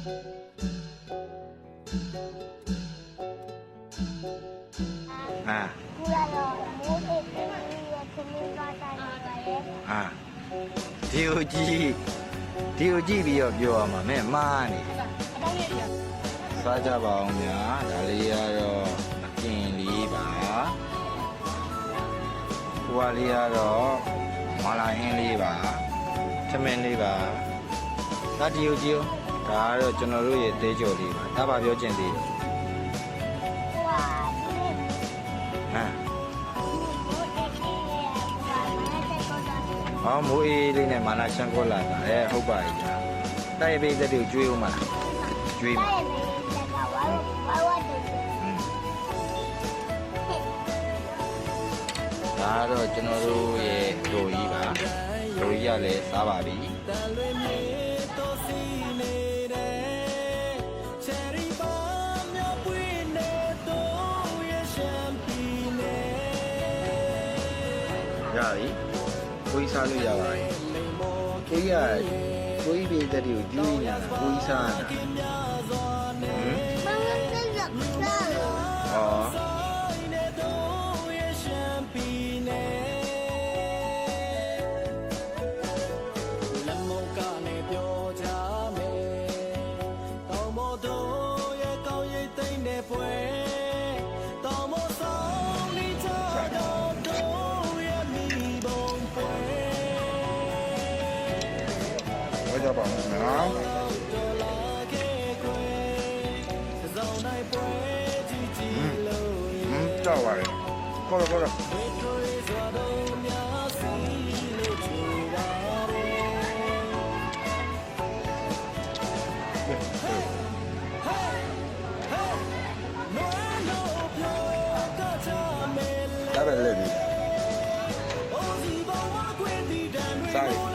ယ်တဲ့အာကူလာတော့မိုးတဲ့ပြည်ရဲ့ခမင်းသွားတိုင်းပါရဲ့အာဒီကိုကြည့်ဒီကိုကြည့်ပြီးတော့ပြောရမှာမင်းမှားနေစားကြပါအောင်ညာဒါလေးရတော့အကင်လေးပါဟိုကလေးရတော့မလာဟင်းလေးပါသမင်းလေးပါဒါဒီကိုကြည့် ဒါကတော့ကျွန်တော်တို့ရဲ့သေးကြော်လေးပါဒါပါပြောချင်သေးတယ်ဟိုကဒီနေ့ဟမ်မိုးတဲ့ပြည်ရဲ့ဟိုကမာယာတဲ့ကောတာဟောမိုးအေးလေးနဲ့မာနာရှန်ကောလာတာအဲဟုတ်ပါပြီကြာတိုက်ပိတ်တဲ့တွေကိုကျွေးဦးမလားကျွေးမှာတဲ့မေတက်ကဝါဝါဝတ်တယ်ဒါကတော့ကျွန်တော်တို့ရဲ့ဒိုကြီးပါဒိုကြီးကလည်းစားပါပြီ ရပြီကိုကြီးစားလို့ရပါပြီကိုကြီးကကိုကြီးပြည်တဲ့တွေကိုကျွေးနေတာကိုကြီးစားတာဟမ်မမတက်ရက်စားဟောဝ ကြပါမယ်နော်ဟမ်ကြောက်ပါလေကောတော့ကောတော့ဒါပဲလေဒီစားရ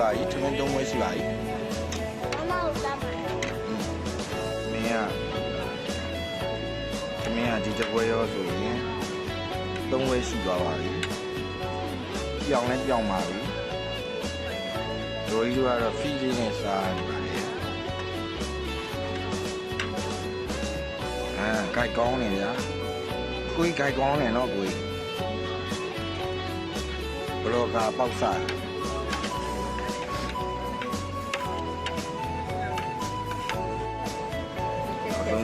ပါပြီထမင်း၃ဝဲရှိပါပြီမမကိုစားပါမင်းကထမင်းကဒီတစ်ပွဲရောဆိုရင်၃ဝဲရှိသွားပါပြီပြောင်းလဲပြောင်းပါပြီဒိုကြီးကတော့ဖီးလေးနဲ့စားနေပါလေအာကြိုက်ကောင်းနေဗျာကိုကြီးကြိုက်ကောင်းနေတော့ကိုကြီးဘလော့ကာပေါက်စား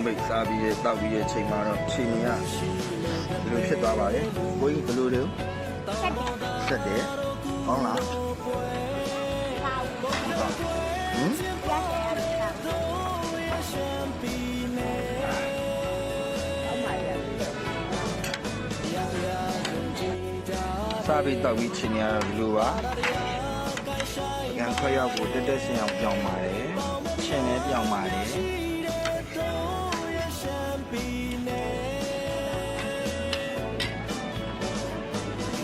ပိတ်စားပြီးရဲ့တောက်ပြီးရဲ့ချိန်မှာတော့ချိန်ကြီးကဘယ်လိုဖြစ်သွားပါလဲကိုကြီးဘယ်လိုလဲဆက်တယ်ဆက်တယ်ကောင်းလားပါဘူးဟမ်ရက်တယ်စားစားပြီးတောက်ပြီးချိန်ရတော့ဒီလိုပါကံခွဲရောက်ကိုတက်တက်ဆင်အောင်ပြောင်းပါတယ်ချင်းလည်းပြောင်းပါတယ်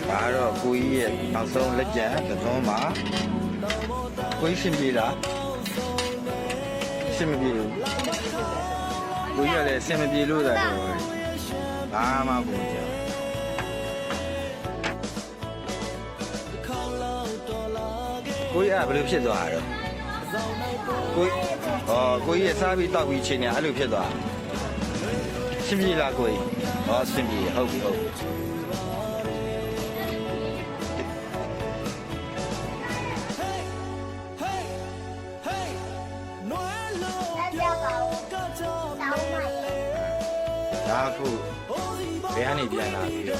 ဒါတော့ကိုကြီးရဲ့နောက်ဆုံးလက်ကျန်တစ်စုံမှာကိုကြီးရှင်ပြေလားရှင်မပြေဘူးကိုကြီးကလည်းရှင်မပြေလို့သာတော့ဘာမှမဟုတ်ကြဘူးကိုကြီးကဘယ်လိုဖြစ်သွားတာတော့ကိုကြီးဟောကိုကြီးရစားပြီးတောက်ပြီးချိန်နေအဲ့လိုဖြစ်သွား ဆင်ပြေလားကိုကြီးဟောဆင်ပြေဟုတ်ပြီဟုတ်ပြီဒါခုဘယ်ကနေပြန်လာပြီဟေ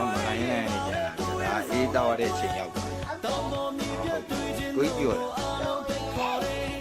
ာမနိုင်နေကြတာအေးတော်တဲ့အချိန်ရောက် do it.